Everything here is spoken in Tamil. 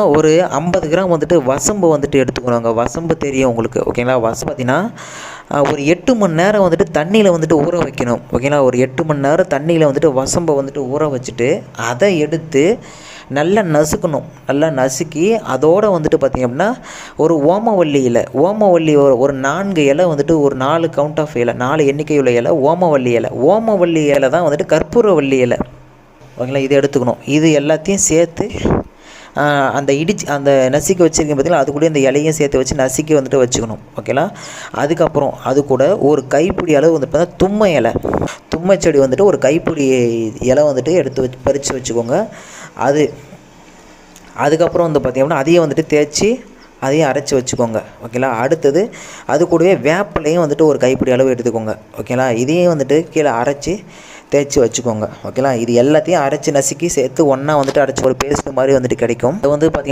ஒரு ஐம்பது கிராம் வந்துட்டு வசம்பு வந்துட்டு எடுத்துக்கணுங்க. வசம்பு தெரியும் உங்களுக்கு ஓகேங்களா வசம் பார்த்தீங்கன்னா ஒரு எட்டு மணி நேரம் வந்துட்டு தண்ணியில் வந்துட்டு ஊற வைக்கணும் ஓகேங்களா ஒரு எட்டு மணி நேரம் தண்ணியில் வந்துட்டு வசம்பை வந்துட்டு ஊற வச்சுட்டு அதை எடுத்து நல்லா நசுக்கணும். நல்லா நசுக்கி அதோடு வந்துட்டு பார்த்திங்க அப்படின்னா ஒரு ஓமவல்லி இலை. ஓமவல்லி ஒரு ஒரு நான்கு இலை வந்துட்டு ஒரு நாலு கவுண்ட் ஆஃப் இலை நாலு எண்ணிக்கையுள்ள இலை ஓமவல்லி இலை. ஓமவல்லி இலை தான் வந்துட்டு கற்பூரவல்லி இலை. ஓகேங்களா? இது எடுத்துக்கணும். இது எல்லாத்தையும் சேர்த்து அந்த இடிச்சு அந்த நசுக்கி வச்சுருக்கீங்க பார்த்தீங்களா அது கூட இந்த இலையும் சேர்த்து வச்சு நசுக்கி வந்துட்டு வச்சுக்கணும். ஓகேங்களா அதுக்கப்புறம் அது கூட ஒரு கைப்பிடி அளவு வந்துட்டு பார்த்தா தும்மை இலை. தும்மை செடி வந்துட்டு ஒரு கைப்பிடி இலை வந்துட்டு எடுத்து வச்சு பறித்து வச்சுக்கோங்க. அது அதுக்கப்புறம் வந்து பார்த்திங்கன்னா அதையும் வந்துட்டு தேய்ச்சி அதையும் அரைச்சி வச்சுக்கோங்க. ஓகேங்களா அடுத்தது அது கூடவே வேப்பிலையும் வந்துட்டு ஒரு கைப்பிடி அளவு எடுத்துக்கோங்க. ஓகேங்களா இதையும் வந்துட்டு கீழே அரைச்சி தேய்ச்சி வச்சுக்கோங்க. ஓகேங்களா? இது எல்லாத்தையும் அரைச்சி நசுக்கி சேர்த்து ஒன்றா வந்துட்டு அரைச்சி ஒரு பேஸ்ட் மாதிரி வந்துட்டு கிடைக்கும். இது வந்து பார்த்திங்கன்னா